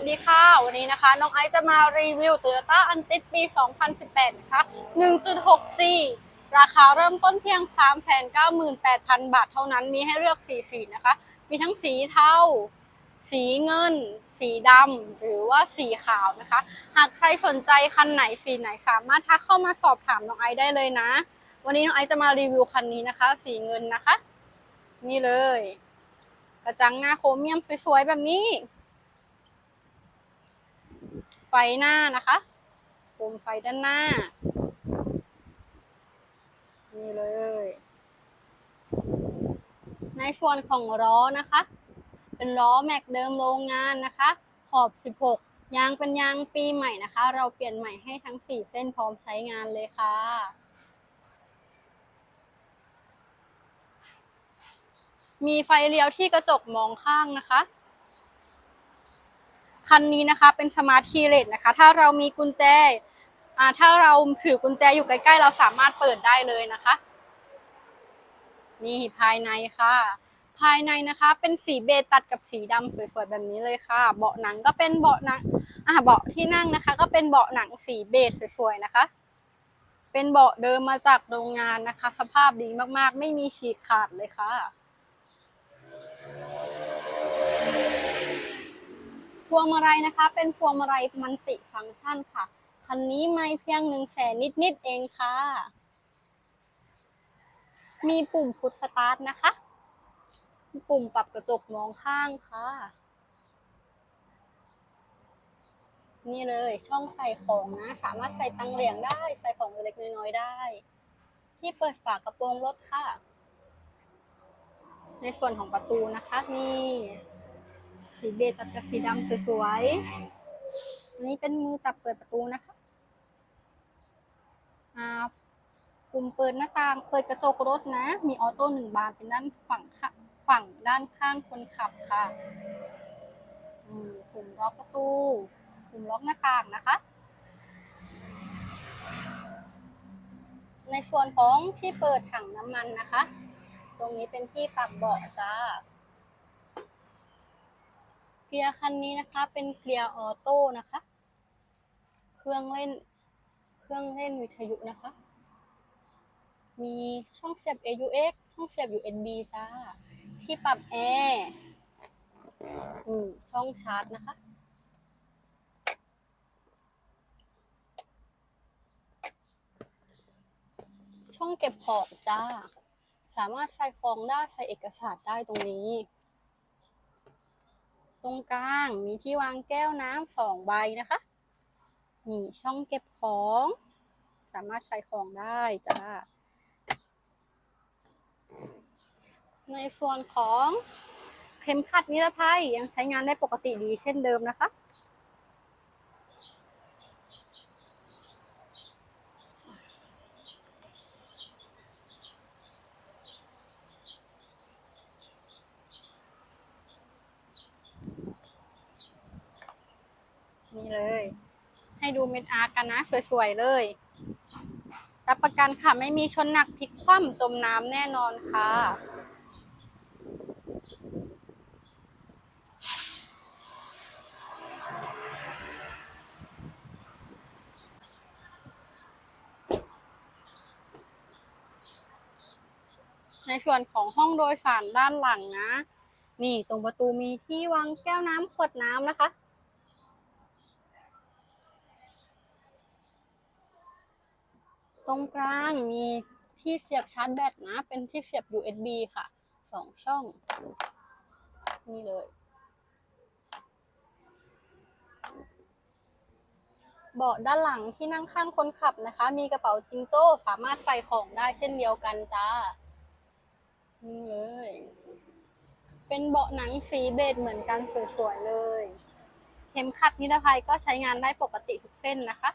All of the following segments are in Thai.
สวัสดีค่ะ วันนี้นะคะ น้องไอซ์จะมารีวิว Toyota a n t i s ปี 2018 นะคะ 1.6G ราคาเริ่มต้นเพียง 398,000 บาทเท่านั้น มีให้เลือกสีสีนะคะ มีทั้งสีเทา สีเงิน สีดำ หรือว่าสีขาวนะคะ หากใครสนใจคันไหนสีไหนสามารถทักเข้ามาสอบถามน้องไอซ์ได้เลยนะ วันนี้น้องไอซ์จะมารีวิวคันนี้นะคะ สีเงินนะคะ นี่เลย กระจังหน้าโครเมียมสวยๆแบบนี้ ไฟหน้านะคะโคมไฟด้านหน้า นี่เลย ในส่วนของล้อนะคะ เป็นล้อแม็กเดิมโรงงานนะคะ ขอบ 16 ยางเป็นยางปีใหม่นะคะ เราเปลี่ยนใหม่ให้ทั้ง 4 เส้นพร้อมใช้งานเลยค่ะมีไฟเลี้ยวที่กระจกมองข้างนะคะ คันนี้นะคะเป็นสมาร์ทคีย์เลสนะคะ ถ้าเรามีกุญแจถ้าเราถือกุญแจอยู่ใกล้ๆ เราสามารถเปิดได้เลยนะคะนี่ภายในค่ะ ภายในนะคะ เป็นสีเบตัดกับสีดำสวยๆแบบนี้เลยค่ะ เบาะหนังก็เป็นเบาะหนังอ่าเบาะที่นั่งนะคะ ก็เป็นเบาะหนังสีเบจสวยๆนะคะ เป็นเบาะเดิมมาจากโรงงานนะคะ สภาพดีมากๆ ไม่มีฉีกขาดเลยค่ะ พวงมาลัยนะคะ เป็นพวงมาลัยมันติฟังก์ชันค่ะ คันนี้ไม่เพียงหนึ่งแสนนิดๆเองค่ะ มีปุ่มพุทสตาร์ทนะคะ ปุ่มปรับกระจกมองข้างค่ะ นี่เลยช่องใส่ของนะ สามารถใส่ตังเหรียญได้ ใส่ของเล็กๆน้อยๆได้ ที่เปิดฝากระโปรงรถค่ะ ในส่วนของประตูนะคะนี่ สีเบจตัดกับสีดำสวยๆอันนี้เป็นมือจับเปิดประตูนะคะอ่าปุ่มเปิดหน้าต่าง เปิดกระจกรถนะ มีออโต้หนึ่งบานเป็นด้านฝั่งฝั่งด้านข้างคนขับค่ะอืมปุ่มล็อกประตู ปุ่มล็อกหน้าต่างนะคะ ในส่วนของที่เปิดถังน้ำมันนะคะ ตรงนี้เป็นที่ปรับเบาะจ้า เกียร์คันนี้นะคะ เป็นเกียร์ออโต้นะคะ เครื่องเล่น เครื่องเล่นวิทยุนะคะ มีช่องเสียบ AUX ช่องเสียบ USB จ้า ที่ปรับแอร์อืมช่องชาร์จนะคะช่องเก็บของจ้า สามารถใส่ของได้ใส่เอกสารได้ตรงนี้ ตรงกลางมีที่วางแก้วน้ำสองใบนะคะ นี่ช่องเก็บของ สามารถใส่ของได้จ้า ในส่วนของเข็มขัดนิรภัยยังใช้งานได้ปกติดีเช่นเดิมนะคะ นี่เลย ให้ดูเม็ดอาร์ตกันนะ สวยๆเลย รับประกันค่ะไม่มีชนหนักพลิกคว่ำจมน้ำแน่นอนค่ะ ในส่วนของห้องโดยสารด้านหลังนะ นี่ตรงประตูมีที่วางแก้วน้ำขวดน้ำนะคะ ตรงกลางมีที่เสียบชาร์จแบตนะ เป็นที่เสียบ USB ค่ะสองช่อง นี่เลย เบาะด้านหลังที่นั่งข้างคนขับนะคะ มีกระเป๋าจิงโจ้สามารถใส่ของได้เช่นเดียวกันจ้า นี่เลย เป็นเบาะหนังสีเบจเหมือนกันสวยๆเลย เข็มขัดนิรภัยก็ใช้งานได้ปกติทุกเส้นนะคะ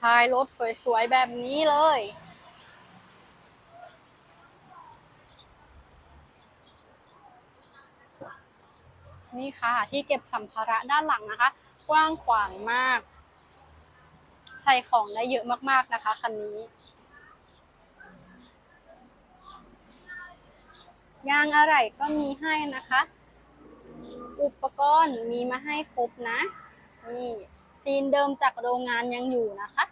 ท้ายรถสวยๆ แบบนี้เลย นี่ค่ะ ที่เก็บสัมภาระด้านหลังนะคะ กว้างขวางมากสส่ของได้เยอะมากๆนะคะคันนี้ยางอะไรก็มีให้นะคะ อุปกรณ์มีมาให้ครบนะ นี่ซีนเดิมจากโรงงานยังอยู่นะคะ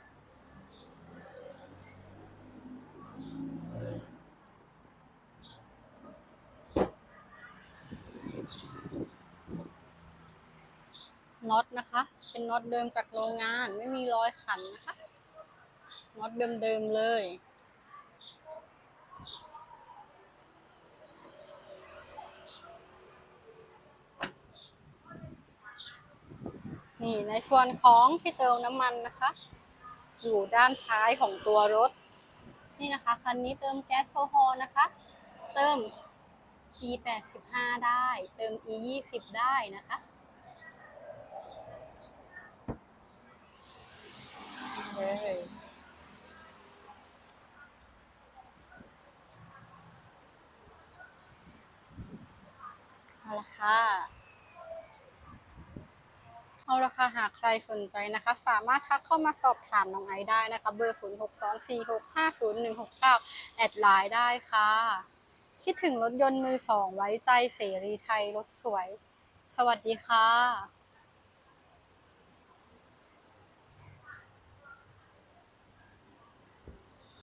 น็อตนะคะ เป็นน็อตเดิมจากโรงงานไม่มีรอยขันนะคะน็อตเดิมๆเลยนี่ในส่วนของที่เติมน้ำมันนะคะ อยู่ด้านซ้ายของตัวรถ นี่นะคะคันนี้เติมแก๊สโซฮอลนะคะ เติม E 8 5ได้ เติม E 2 0ได้นะคะ เลยเอา ละค่ะเอาละค่ะหากใครสนใจนะคะ สามารถทักเข้ามาสอบถามน้องไอได้นะคะ เบอร์ 0 6 2 4 6 5 0 1 6 9 แอดไลน์ได้ค่ะ คิดถึงรถยนต์มือสองไว้ใจเสรีไทยรถสวย สวัสดีค่ะ